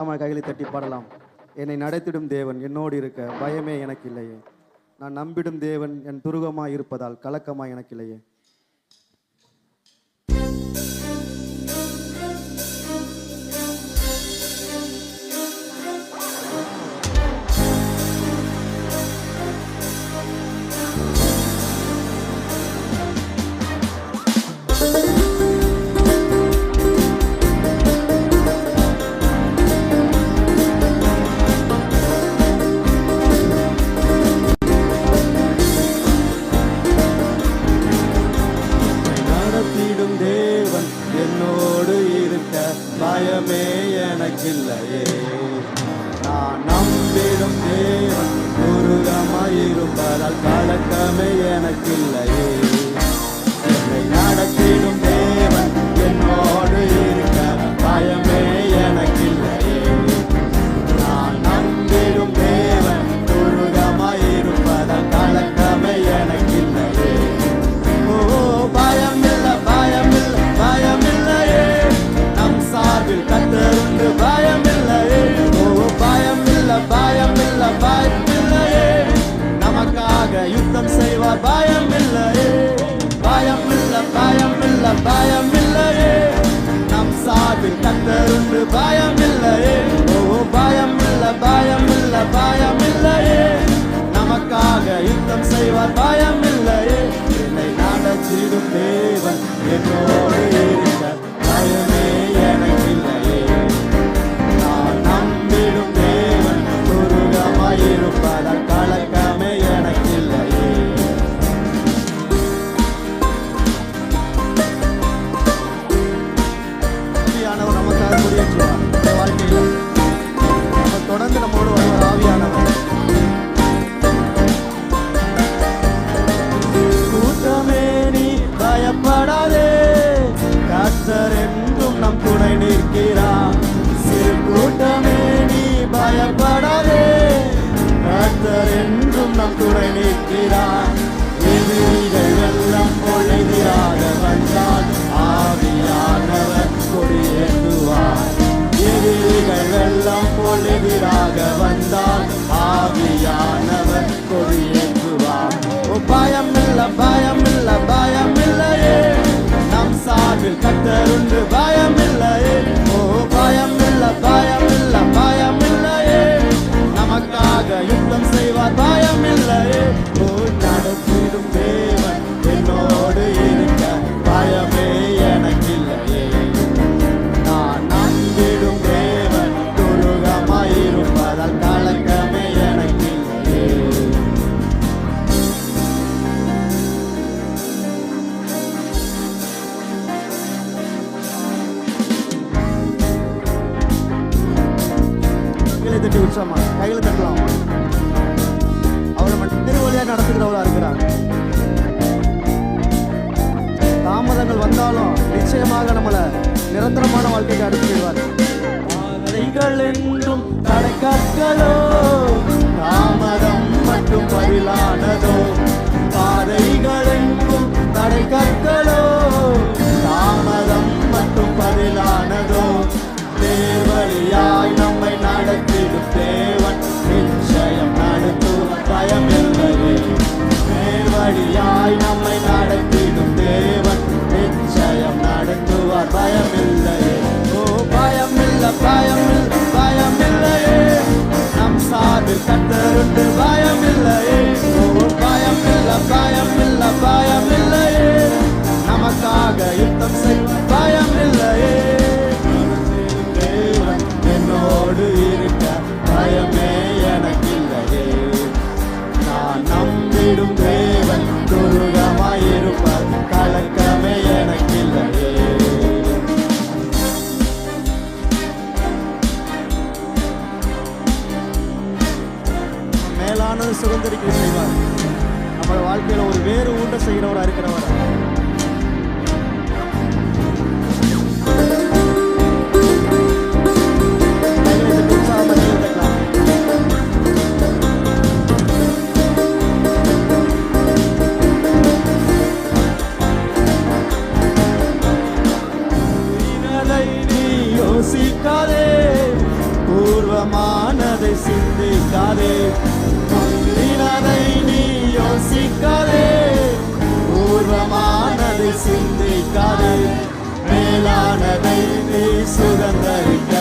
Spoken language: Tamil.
நம்ம கைகளை தட்டி பாடலாம். என்னை நடத்திடும் தேவன் என்னோடு இருக்க பயமே எனக்கு இல்லையே நான் நம்பிடும் தேவன் என் துருகமாக இருப்பதால் கலக்கமாக எனக்கு இல்லையே காலக்கமே எனக்கில்லையே. தேவன் என்னோட மரணிக்கிறார் எதிரிகள் வெள்ளம் பொழுகிறார். சந்தோஷமா கையில் தட்டலாம். அவரை மட்டும் திருவழியாக நடத்துகிறவளாக இருக்கிறார். தாமதங்கள் வந்தாலும் நிச்சயமாக நம்மளை நிரந்தரமான வாழ்க்கைக்கு அனுப்பிடுவார் என்றும் தடைக்கற்களோ? தாமதம் மட்டும் பதிலானதோ? பாதைகள் என்றும் தடைக்கற்கள் சுதந்திரிக்க செய்வார். நம்மளோட வாழ்க்கையில் ஒரு வேறு ஊட்ட செய்கிறவராக இருக்கிறவராக சிந்திக்காதே மேலானதை நீ சுகந்தரிக்க